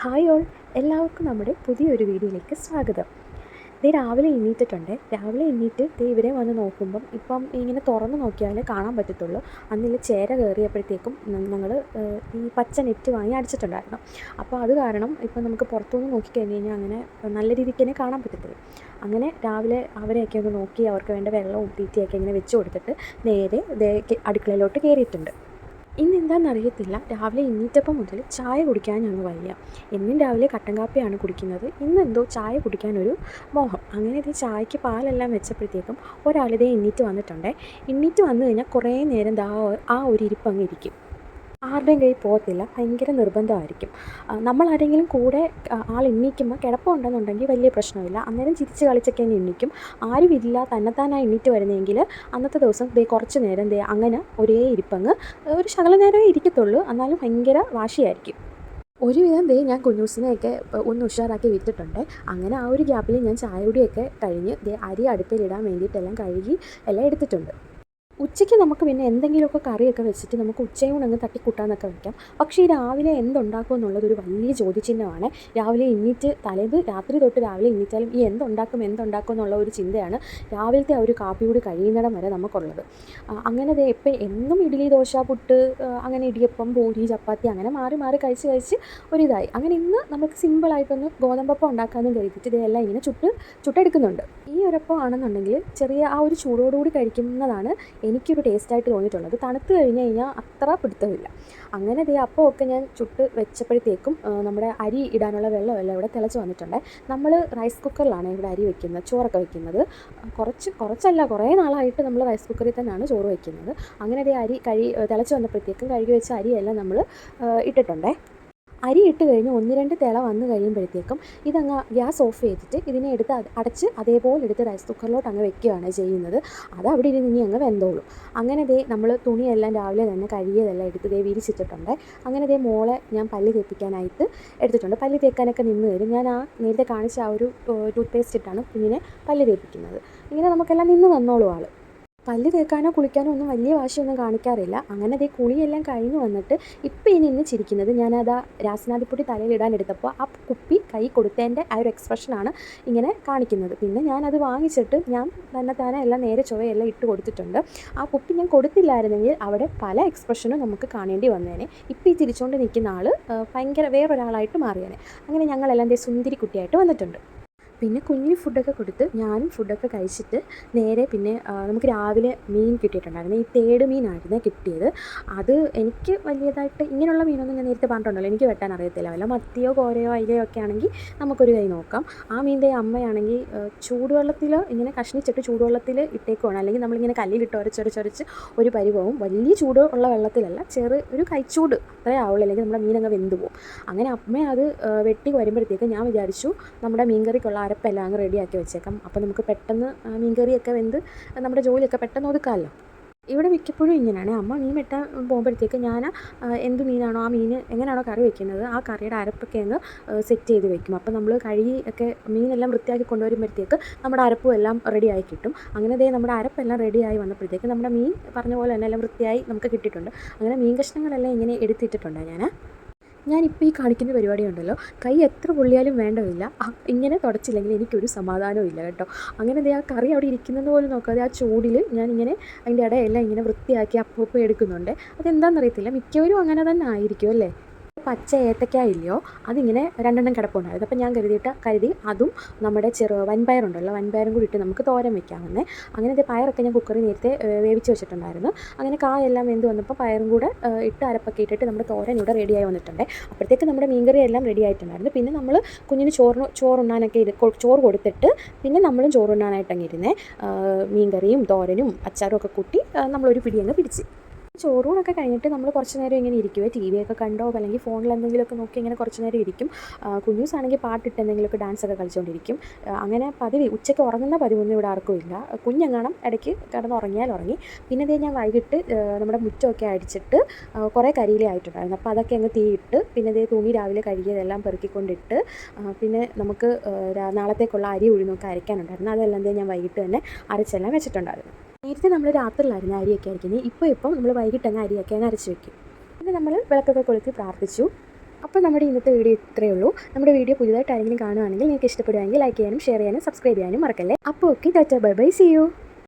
Hi all. എല്ലാവർക്കും നമ്മുടെ പുതിയൊരു വീഡിയോയിലേക്ക് സ്വാഗതം. ദേ രാവിലെ എണ്ണീറ്റിട്ടുണ്ട് രാവിലെ എണ്ണീറ്റ് ദേ ഇവരെ വന്ന് നോക്കുമ്പം ഇപ്പം ഇങ്ങനെ തുറന്ന് നോക്കിയാലേ കാണാൻ പറ്റത്തുള്ളൂ. അന്നിൽ ചേര കയറിയപ്പോഴത്തേക്കും ഞങ്ങൾ ഈ പച്ച നെറ്റ് വാങ്ങി അടിച്ചിട്ടുണ്ടായിരുന്നു. അപ്പോൾ അത് കാരണം ഇപ്പം നമുക്ക് പുറത്തുനിന്ന് നോക്കിക്കഴിഞ്ഞ് കഴിഞ്ഞാൽ അങ്ങനെ നല്ല രീതിക്ക് തന്നെ കാണാൻ പറ്റത്തുള്ളൂ അങ്ങനെ രാവിലെ അവരെയൊക്കെ ഒന്ന് നോക്കി അവർക്ക് വേണ്ട വെള്ളവും തീറ്റയൊക്കെ ഇങ്ങനെ വെച്ച് കൊടുത്തിട്ട് നേരെ ദേ അടുക്കളയിലോട്ട് കയറിയിട്ടുണ്ട്. ഇന്ന് എന്താണെന്ന് അറിയത്തില്ല രാവിലെ എണീറ്റപ്പം മുതൽ ചായ ഞങ്ങൾ വയ്യ. എന്നും രാവിലെ കട്ടൻ കാപ്പിയാണ് കുടിക്കുന്നത്. ഇന്ന് എന്തോ ചായ കുടിക്കാനൊരു മോഹം. അങ്ങനെ ഇത് ചായക്ക് പാലെല്ലാം വെച്ചപ്പോഴത്തേക്കും ഒരാളിതേ എണീറ്റ് വന്നിട്ടുണ്ടേ. എണീറ്റ് വന്നു കഴിഞ്ഞാൽ കുറേ നേരം ദാ ആ ഒരു ഇരിപ്പ് അങ്ങ് ഇരിക്കും. ആരുടെയും കയ്യിൽ പോകത്തില്ല. ഭയങ്കര നിർബന്ധമായിരിക്കും. നമ്മൾ ആരെങ്കിലും കൂടെ ആൾ എണ്ണിക്കുമ്പോൾ കിടപ്പുണ്ടെന്നുണ്ടെങ്കിൽ വലിയ പ്രശ്നമില്ല. അന്നേരം ചിരിച്ച് കളിച്ചൊക്കെ അങ്ങ് എണ്ണീക്കും. ആരുമില്ല തന്നെത്താനായി എണ്ണീറ്റ് വരുന്നതെങ്കിൽ അന്നത്തെ ദിവസം ദേ കുറച്ച് നേരം ദേ അങ്ങനെ ഒരേ ഇരിപ്പങ്ങ് ഒരു ശകല നേരമേ ഇരിക്കത്തുള്ളൂ. എന്നാലും ഭയങ്കര വാശിയായിരിക്കും. ഒരുവിധം ദേ ഞാൻ കുഞ്ഞൂസിനെയൊക്കെ ഒന്ന് ഉഷാറാക്കി വിറ്റിട്ടുണ്ട് അങ്ങനെ ആ ഒരു ഗ്യാപ്പിൽ ഞാൻ ചായ കുടിയൊക്കെ കഴിഞ്ഞ് ദേ അരി അടുപ്പിലിടാൻ വേണ്ടിയിട്ടെല്ലാം കഴുകി എല്ലാം എടുത്തിട്ടുണ്ട്. ഉച്ചയ്ക്ക് നമുക്ക് പിന്നെ എന്തെങ്കിലുമൊക്കെ കറിയൊക്കെ വെച്ചിട്ട് നമുക്ക് ഉച്ചയോട് അങ്ങ് തട്ടിക്കൂട്ടാന്നൊക്കെ വയ്ക്കാം പക്ഷേ ഈ രാവിലെ എന്തുണ്ടാക്കും എന്നുള്ളത് ഒരു വലിയ ചോദ്യചിഹ്നമാണ്. രാവിലെ എണ്ണീറ്റ് തലേത് രാത്രി തൊട്ട് രാവിലെ എണ്ണീറ്റാലും ഈ എന്തുണ്ടാക്കും എന്തുണ്ടാക്കും എന്നുള്ള ഒരു ചിന്തയാണ് രാവിലത്തെ ആ ഒരു കാപ്പി കൂടി കഴിയുന്നിടം വരെ നമുക്കുള്ളത്. അങ്ങനെ ദേ എപ്പോൾ എന്നും ഇഡ്ഡലി ദോശ പുട്ട് അങ്ങനെ ഇടിയപ്പം പൂരി ചപ്പാത്തി അങ്ങനെ മാറി മാറി കഴിച്ച് കഴിച്ച് ഒരിതായി അങ്ങനെ ഇന്ന് നമുക്ക് സിമ്പിളായിട്ടൊന്ന് ഗോതമ്പപ്പം ഉണ്ടാക്കാമെന്ന് കരുതിയിട്ട് ഇതെല്ലാം ഇങ്ങനെ ചുട്ട് ചുട്ടെടുക്കുന്നുണ്ട്. ഈ ഒരപ്പം ആണെന്നുണ്ടെങ്കിൽ ചെറിയ ആ ഒരു ചൂടോടുകൂടി കഴിക്കുന്നതാണ് എനിക്കൊരു ടേസ്റ്റായിട്ട് തോന്നിയിട്ടുള്ളത്. തണുത്ത് കഴിഞ്ഞ് കഴിഞ്ഞാൽ അത്ര പിടുത്തമില്ല. അങ്ങനെ ദേ അപ്പമൊക്കെ ഞാൻ ചുട്ട് വെച്ചപ്പോഴത്തേക്കും നമ്മുടെ അരി ഇടാനുള്ള വെള്ളമെല്ലാം ഇവിടെ തിളച്ച് വന്നിട്ടുണ്ട്. നമ്മൾ റൈസ് കുക്കറിലാണ് ഇവിടെ അരി വെക്കുന്നത് ചോറൊക്കെ വെക്കുന്നത്. കുറച്ച് കുറച്ചല്ല കുറേ നാളായിട്ട് നമ്മൾ റൈസ് കുക്കറിൽ തന്നെയാണ് ചോറ് വെക്കുന്നത്. അങ്ങനെ ദേ അരി കഴി തിളച്ച് വന്നപ്പോഴത്തേക്കും കഴുകി വെച്ച അരിയെല്ലാം നമ്മൾ ഇട്ടിട്ടുണ്ടേ. അരി ഇട്ട് കഴിഞ്ഞ് ഒന്ന് രണ്ട് തിള വന്നു കഴിയുമ്പോഴത്തേക്കും ഇതങ്ങ് ഗ്യാസ് ഓഫ് ചെയ്തിട്ട് ഇതിനെ എടുത്ത് അടച്ച് അതേപോലെ എടുത്ത് റൈസ് കുക്കറിലോട്ട് അങ്ങ് വെക്കുകയാണ് ചെയ്യുന്നത്. അത് അവിടെ ഇരുന്ന് ഇനി അങ്ങ് വെന്തോളും. അങ്ങനെ ദേ നമ്മൾ തുണിയെല്ലാം രാവിലെ തന്നെ കഴുകിയതെല്ലാം എടുത്ത് ദേ വിരിച്ചിട്ടിട്ടുണ്ട്. അങ്ങനെ ദേ മോളെ ഞാൻ പല്ല് തേപ്പിക്കാനായിട്ട് എടുത്തിട്ടുണ്ട്. പല്ല് തേക്കാനൊക്കെ നിന്ന് വരും ഞാൻ ആ നേരത്തെ കാണിച്ച ആ ഒരു ടൂത്ത് പേസ്റ്റ് ഇട്ടാണ് കുഞ്ഞിനെ പല്ല് തേപ്പിക്കുന്നത്. ഇങ്ങനെ നമുക്കെല്ലാം നിന്ന് വന്നോളൂ ആൾ പല്ല് തേക്കാനോ കുളിക്കാനോ ഒന്നും വലിയ വാശിയൊന്നും കാണിക്കാറില്ല. അങ്ങനെ അതേ കുളിയെല്ലാം കഴിഞ്ഞു വന്നിട്ട് ഇപ്പം ഇനി ഇന്ന് ചിരിക്കുന്നത് ഞാനത് ആ തലയിൽ തലയിലിടാൻ എടുത്തപ്പോൾ ആ കുപ്പി കൈ കൊടുത്തതിന്റെ ആ ഒരു എക്സ്പ്രഷനാണ് ഇങ്ങനെ കാണിക്കുന്നത്. പിന്നെ ഞാനത് വാങ്ങിച്ചിട്ട് ഞാൻ തന്നെ തന്നെ എല്ലാം നേരെ ചുവയെല്ലാം ഇട്ട് കൊടുത്തിട്ടുണ്ട്. ആ കുപ്പി ഞാൻ കൊടുത്തില്ലായിരുന്നെങ്കിൽ അവിടെ പല എക്സ്പ്രഷനും നമുക്ക് കാണേണ്ടി വന്നേനെ. ഇപ്പം ഈ ചിരിച്ചുകൊണ്ട് നിൽക്കുന്ന ആൾ ഭയങ്കര വേറൊരാളായിട്ട് മാറിയേനെ. അങ്ങനെ ഞങ്ങളെല്ലാം എന്റെ സുന്ദരി കുട്ടിയായിട്ട് വന്നിട്ടുണ്ട്. പിന്നെ കുഞ്ഞിന് ഫുഡൊക്കെ കൊടുത്ത് ഞാനും ഫുഡൊക്കെ കഴിച്ചിട്ട് നേരെ പിന്നെ നമുക്ക് രാവിലെ മീൻ കിട്ടിയിട്ടുണ്ടായിരുന്നു. ഈ തേട് മീനായിരുന്നു കിട്ടിയത്. അത് എനിക്ക് വലിയതായിട്ട് ഇങ്ങനെയുള്ള മീനൊന്നും ഞാൻ നേരത്തെ പറഞ്ഞിട്ടുണ്ടല്ലോ. എനിക്ക് വെട്ടാൻ അറിയത്തില്ല. വല്ല മത്തിയോ കോരയോ അയിലയോ ഒക്കെ ആണെങ്കിൽ നമുക്കൊരു കൈ നോക്കാം. ആ മീന്റെ അമ്മയാണെങ്കിൽ ചൂടുവെള്ളത്തിൽ ഇങ്ങനെ കഷ്ണിച്ചിട്ട് ചൂടുവെള്ളത്തിൽ ഇട്ടേക്കുവാണ്. അല്ലെങ്കിൽ നമ്മളിങ്ങനെ കല്ലിലിട്ട് ഉരച്ചൊരച്ചൊരച്ച് ഒരു പരിവവും വലിയ ചൂട് ഉള്ള വെള്ളത്തിലല്ല ചെറു ഒരു കൈച്ചൂട് അത്രേ ആവുള്ളൂ. അല്ലെങ്കിൽ നമ്മുടെ മീനങ്ങ് വെന്തു പോകും അങ്ങനെ അമ്മ അത് വെട്ടി വരുമ്പോഴത്തേക്ക് ഞാൻ വിചാരിച്ചു നമ്മുടെ മീൻകറിക്കുള്ള അരപ്പെല്ലാം അങ്ങ് റെഡിയാക്കി വെച്ചേക്കാം. അപ്പോൾ നമുക്ക് പെട്ടെന്ന് മീൻകറിയൊക്കെ വെന്ത് നമ്മുടെ ജോലിയൊക്കെ പെട്ടെന്ന് ഒതുക്കാമല്ലോ. ഇവിടെ മിക്കപ്പോഴും ഇങ്ങനെയാണ്. അമ്മ മീൻ വെട്ടാൻ പോകുമ്പോഴത്തേക്ക് ഞാൻ എന്ത് മീനാണോ ആ മീൻ എങ്ങനെയാണോ കറി വെക്കുന്നത് ആ കറിയുടെ അരപ്പൊക്കെ അങ്ങ് സെറ്റ് ചെയ്ത് വെക്കും. അപ്പോൾ നമ്മൾ കഴുകി ഒക്കെ മീനെല്ലാം വൃത്തിയാക്കി കൊണ്ടുവരുമ്പോഴത്തേക്ക് നമ്മുടെ അരപ്പും എല്ലാം റെഡിയായി കിട്ടും. അങ്ങനെ ദേ നമ്മുടെ അരപ്പെല്ലാം റെഡിയായി വന്നപ്പോഴത്തേക്ക് നമ്മുടെ മീൻ പറഞ്ഞ പോലെ തന്നെ എല്ലാം വൃത്തിയായി നമുക്ക് കിട്ടിയിട്ടുണ്ട്. അങ്ങനെ മീൻ കഷ്ണങ്ങളെല്ലാം ഇങ്ങനെ എടുത്തിട്ടിട്ടുണ്ട് ഞാൻ. ഞാനിപ്പോൾ ഈ കാണിക്കുന്ന പരിപാടി ഉണ്ടല്ലോ കൈ എത്ര പൊള്ളിയാലും വേണ്ടതില്ല ഇങ്ങനെ തുടച്ചില്ലെങ്കിൽ എനിക്കൊരു സമാധാനവും ഇല്ല കേട്ടോ. അങ്ങനെ ദേ ആ കറി അവിടെ ഇരിക്കുന്നത് പോലും നോക്കാതെ ആ ചൂടിൽ ഞാനിങ്ങനെ അതിന്റെ ഇടയെല്ലാം ഇങ്ങനെ വൃത്തിയാക്കി അപ്പോൾ എടുക്കുന്നുണ്ട്. അതെന്താണെന്നറിയത്തില്ല മിക്കവരും അങ്ങനെ തന്നെ ആയിരിക്കും അല്ലേ? പച്ച ഏത്തക്ക ഇല്ലയോ? അതിങ്ങനെ രണ്ടെണ്ണം കിടപ്പുണ്ടായിരുന്നു. അപ്പോൾ ഞാൻ കരുതിയിട്ട് കരുതി അതും നമ്മുടെ ചെറു വൻപയറുണ്ടല്ലോ വൻപയറും കൂടി ഇട്ട് നമുക്ക് തോരൻ വെക്കാമെന്നേ. ഇത് പയറൊക്കെ ഞാൻ കുക്കറിൽ നേരത്തെ വേവിച്ച് വെച്ചിട്ടുണ്ടായിരുന്നു. അങ്ങനെ കായെല്ലാം വെന്ത് വന്നപ്പോൾ പയറും കൂടെ ഇട്ട് അരപ്പൊക്കെ ഇട്ടിട്ട് നമ്മുടെ തോരൻ ഇവിടെ റെഡിയായി വന്നിട്ടുണ്ട്. അപ്പോഴത്തേക്ക് നമ്മുടെ മീൻകറി എല്ലാം റെഡി ആയിട്ടുണ്ടായിരുന്നു. പിന്നെ നമ്മൾ കുഞ്ഞിന് ചോറിന് ചോറുണ്ണാനൊക്കെ ഇത് ചോറ് കൊടുത്തിട്ട് പിന്നെ നമ്മളും ചോറുണ്ണാനായിട്ടങ്ങിരുന്നേ മീൻകറിയും തോരനും അച്ചാറും ഒക്കെ കൂട്ടി നമ്മളൊരു പിടിയങ്ങ് പിടിച്ച്. ചോറൂണൊക്കെ കഴിഞ്ഞിട്ട് നമ്മൾ കുറച്ച് നേരം ഇങ്ങനെ ഇരിക്കും. ടി വി ഒക്കെ കണ്ടോ? അല്ലെങ്കിൽ ഫോണിൽ എന്തെങ്കിലുമൊക്കെ നോക്കി ഇങ്ങനെ കുറച്ച് നേരം ഇരിക്കും. കുഞ്ഞൂസാണെങ്കിൽ പാട്ടിട്ട് എന്തെങ്കിലുമൊക്കെ ഡാൻസ് ഒക്കെ കളിച്ചുകൊണ്ടിരിക്കും അങ്ങനെ പതിവ് ഉച്ചയ്ക്ക് ഉറങ്ങുന്ന പതിവൊന്നും ഇവിടെ ആർക്കും ഇല്ല. കുഞ്ഞെങ്ങാണം ഇടയ്ക്ക് കിടന്ന് ഉറങ്ങിയാൽ ഉറങ്ങി. പിന്നെ ഇതേ ഞാൻ വൈകിട്ട് നമ്മുടെ മുറ്റമൊക്കെ അടിച്ചിട്ട് കുറേ കരിയില ആയിട്ടുണ്ടായിരുന്നു. അപ്പോൾ അതൊക്കെ അങ്ങ് തീയിട്ട് പിന്നെ ഇതേ തുണി രാവിലെ കഴുകിയതെല്ലാം പെറുക്കിക്കൊണ്ടിട്ട് പിന്നെ നമുക്ക് നാളത്തേക്കുള്ള അരി ഉഴുന്നൊക്കെ അരയ്ക്കാനുണ്ടായിരുന്നു. അതെല്ലാം ഞാൻ വൈകിട്ട് തന്നെ അരച്ചെല്ലാം വെച്ചിട്ടുണ്ടായിരുന്നു. നേരത്തെ നമ്മൾ രാത്രിയിലായിരുന്നു അരിയൊക്കെ അരയ്ക്കുന്നത് ഇപ്പോൾ ഇപ്പം നമ്മൾ വൈകിട്ട് അങ്ങ് അരിയൊക്കെ അങ്ങ് അരച്ച് വെക്കും. പിന്നെ നമ്മൾ വിളക്കൊക്കെ കൊളുത്തി പ്രാർത്ഥിച്ചു. അപ്പോൾ നമ്മുടെ ഇന്നത്തെ വീഡിയോ ഇത്രയേ ഉള്ളൂ. നമ്മുടെ വീഡിയോ പുതിയതായിട്ട് ആരെങ്കിലും കാണുകയാണെങ്കിൽ നിങ്ങൾക്ക് ഇഷ്ടപ്പെടുകയാണെങ്കിൽ ലൈക്ക് ചെയ്യാനും ഷെയർ ചെയ്യാനും സബ്സ്ക്രൈബ് ചെയ്യാനും മറക്കല്ലേ? അപ്പോൾ okay tata bye bye see you